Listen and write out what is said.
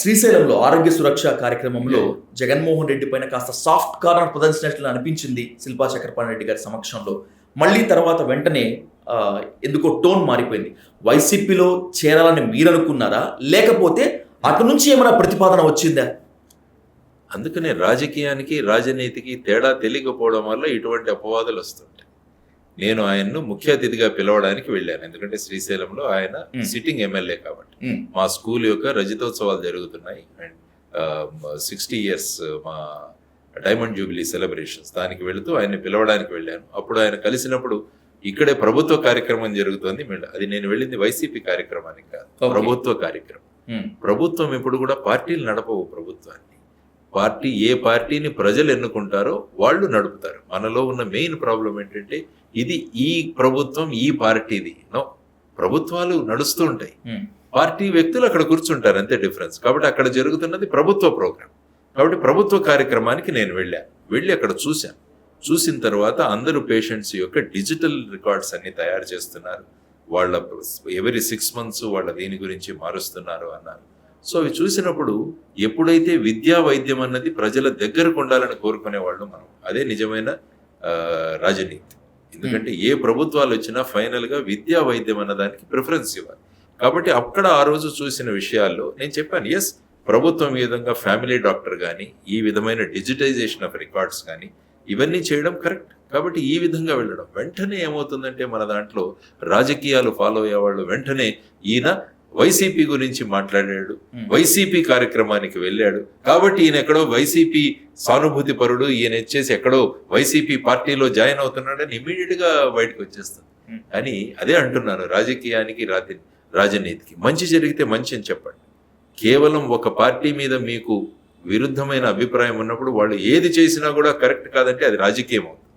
శ్రీశైలంలో ఆరోగ్య సురక్ష కార్యక్రమంలో జగన్మోహన్ రెడ్డి పైన కాస్త సాఫ్ట్ కార్నర్ ప్రదర్శించినట్లు అనిపించింది శిల్పా చక్రపాణి రెడ్డి గారి సమక్షంలో. మళ్ళీ తర్వాత వెంటనే ఎందుకో టోన్ మారిపోయింది. వైసీపీలో చేరాలని మీరు అనుకున్నారా లేకపోతే అటు నుంచి ఏమైనా ప్రతిపాదన వచ్చిందా? అందుకనే రాజకీయానికి రాజనీతికి తేడా తెలియకపోవడం వల్ల ఇటువంటి అపవాదులు వస్తుంటాయి. నేను ఆయన్ను ముఖ్య అతిథిగా పిలవడానికి వెళ్ళాను. ఎందుకంటే శ్రీశైలంలో ఆయన. సిట్టింగ్ ఎమ్మెల్యే కాబట్టి. మా స్కూల్ యొక్క రజతోత్సవాలు జరుగుతున్నాయి. అండ్ సిక్స్టీ ఇయర్స్ మా డైమండ్ జూబిలీ సెలబ్రేషన్స్. దానికి వెళుతూ ఆయన్ని పిలవడానికి వెళ్ళాను. అప్పుడు ఆయన కలిసినప్పుడు ఇక్కడే ప్రభుత్వ కార్యక్రమం జరుగుతుంది. అది నేను వెళ్ళింది వైసీపీ కార్యక్రమానికి కాదు. ప్రభుత్వ కార్యక్రమం. ప్రభుత్వం ఎప్పుడు కూడా పార్టీలు నడపవు ప్రభుత్వాన్ని. పార్టీ ఏ పార్టీని ప్రజలు ఎన్నుకుంటారో వాళ్ళు నడుపుతారు. మనలో ఉన్న మెయిన్ ప్రాబ్లం ఏంటంటే ఇది ఈ ప్రభుత్వం ఈ పార్టీది. నో ప్రభుత్వాలు నడుస్తూ ఉంటాయి. ఉమ్, పార్టీ వ్యక్తులు అక్కడ కూర్చుంటారు అంతే డిఫరెన్స్. కాబట్టి అక్కడ జరుగుతున్నది ప్రభుత్వ ప్రోగ్రామ్ కాబట్టి ప్రభుత్వ కార్యక్రమానికి నేను వెళ్ళాను వెళ్ళి అక్కడ చూశాను చూసిన తర్వాత అందరూ పేషెంట్స్ యొక్క డిజిటల్ రికార్డ్స్ అన్ని తయారు చేస్తున్నారు. వాళ్ళ ఎవరి సిక్స్ మంత్స్ వాళ్ళ దీని గురించి మారుస్తున్నారు అన్నారు. సో అవి చూసినప్పుడు ఎప్పుడైతే విద్యా వైద్యం అన్నది ప్రజల దగ్గరకు ఉండాలని కోరుకునే వాళ్ళు మనం. అదే నిజమైన రాజనీతి. ఎందుకంటే ఏ ప్రభుత్వాలు వచ్చినా ఫైనల్గా విద్యా వైద్యం అన్నదానికి ప్రిఫరెన్స్ ఇవ్వాలి. కాబట్టి అక్కడ ఆ రోజు చూసిన విషయాల్లో నేను చెప్పాను ఎస్ ప్రభుత్వం ఈ విధంగా ఫ్యామిలీ డాక్టర్ కానీ ఈ విధమైన డిజిటైజేషన్ ఆఫ్ రికార్డ్స్ కానీ ఇవన్నీ చేయడం కరెక్ట్ కాబట్టి ఈ విధంగా వెళ్ళడం. వెంటనే ఏమవుతుందంటే మన దాంట్లో రాజకీయాలు ఫాలో అయ్యేవాళ్ళు వెంటనే ఈయన వైసీపీ గురించి మాట్లాడాడు. వైసీపీ కార్యక్రమానికి వెళ్ళాడు. కాబట్టి ఈయన ఎక్కడో వైసీపీ సానుభూతి పరుడు ఈయన వచ్చేసి ఎక్కడో వైసీపీ పార్టీలో జాయిన్ అవుతున్నాడని ఇమీడియట్గా బయటకు వచ్చేస్తుంది. అని అదే అంటున్నాను రాజకీయానికి రాతి రాజనీతికి. మంచి జరిగితే మంచి అని చెప్పండి. కేవలం ఒక పార్టీ మీద మీకు విరుద్ధమైన అభిప్రాయం ఉన్నప్పుడు వాళ్ళు ఏది చేసినా కూడా కరెక్ట్ కాదంటే అది రాజకీయం అవుతుంది.